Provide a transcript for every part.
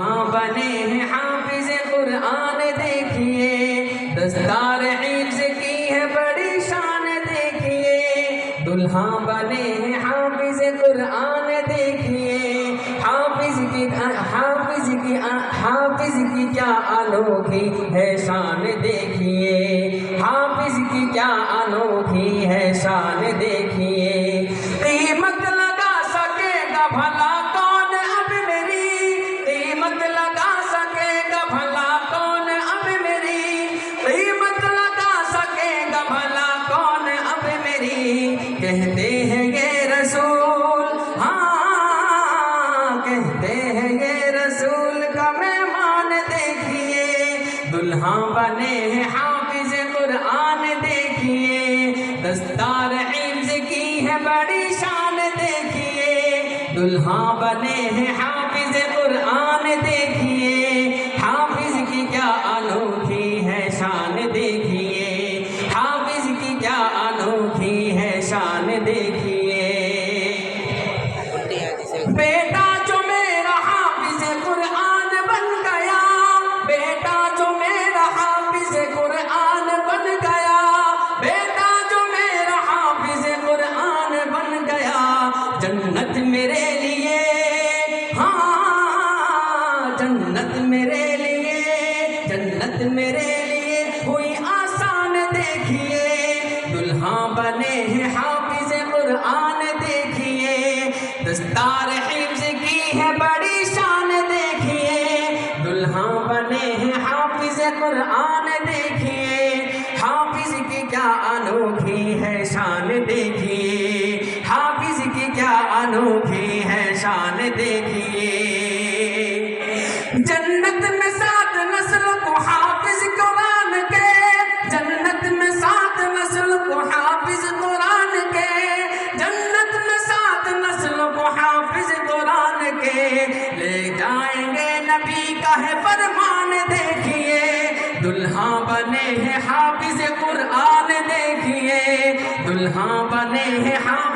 ہاں بنے ہیں حافظ قرآن دیکھیے، دستار حفظ کی ہے بڑی شان دیکھیے۔ دلہا بنے ہیں حافظ قرآن دیکھیے۔ حافظ کی حافظ کی حافظ کی کیا انوکھی ہے شان دیکھیے۔ حافظ کی کیا انوکھی ہے شان دیکھیے۔ دلہا بنے ہیں حافظ قرآن دیکھیے، دستار حفظ کی ہے بڑی شان دیکھیے۔ دلہا بنے ہیں حافظ قرآن دیکھیے، حافظ کی کیا انوکھی ہے شان جنت میرے لیے۔ ہاں جنت میرے لیے، جنت میرے لیے۔ ہوئی آسان دیکھیے۔ دلہا بنے ہیں حافظ قرآن دیکھیے۔ دستار حفظ کی ہے بڑی شان دیکھیے۔ دلہا بنے ہیں حافظ قرآن دیکھیے۔ حافظ کی کیا انوکھی ہے شان دیکھیے۔ انوکھی ہے شان دیکھیے۔ جنت میں سات نسل کو حافظ قرآن کے۔ جنت میں سات نسل کو حافظ قرآن کے۔ جنت میں سات نسل کو حافظ قرآن کے۔ لے جائیں گے نبی کا ہے فرمان دیکھیے۔ دلہا بنے ہیں حافظ قرآن دیکھیے۔ دلہا بنے ہیں حافظ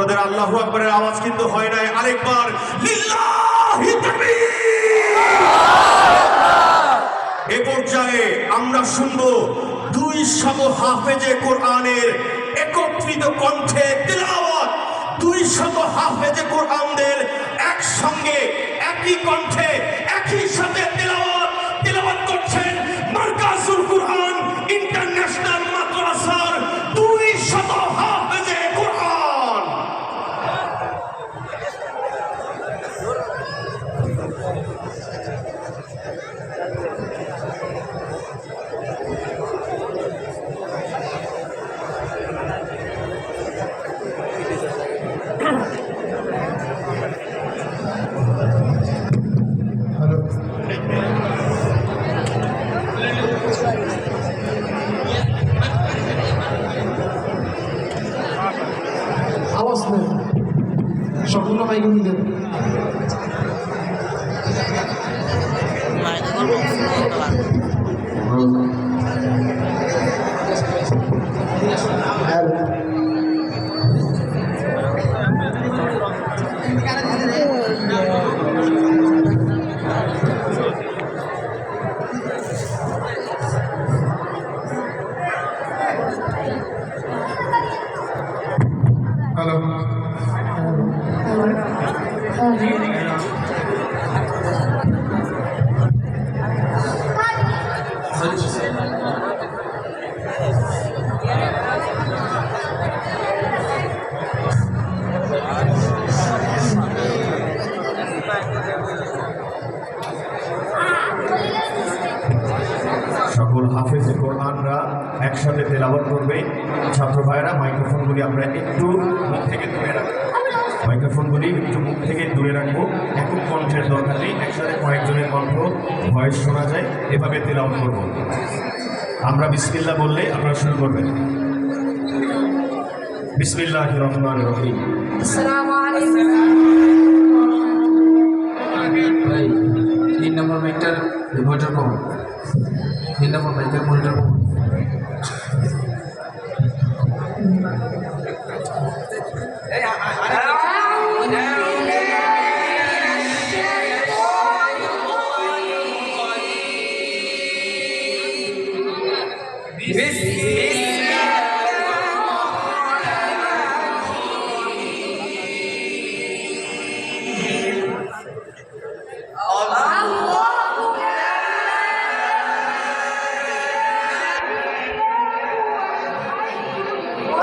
আপনাদের আল্লাহু আকবরের আওয়াজ কিন্তু হয় নাই। আরেকবার এ পর্যায়ে আমরা শুনব দুই শত হাফেজে কোরআনের একত্রিত কণ্ঠে তেলাওয়াত। দুই শত হাফেজে কোরআনদের একসঙ্গে, একই কণ্ঠে, একই সাথে তেলাওয়াত। সকল হাফেজ কোরআনরা একসাথে তেলাবত করবে। ছাত্র ভাইরা মাইক্রোফোনগুলি আমরা একটু থেকে তুলে রাখব একক কণ্ঠের দরকার নেই। একসাথে কয়েকজনের কণ্ঠ ভয়েস শোনা যায়। এভাবে তেলাওয়াত করব। আমরা বিসমিল্লাহ বললে আপনারা শুরু করবেন। বিসমিল্লাহ রহমান রহিম। আসসালামু আলাইকুম। ভাই তিন নম্বর মাইকটার মনিটর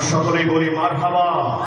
আমরা সকলেই বলি মার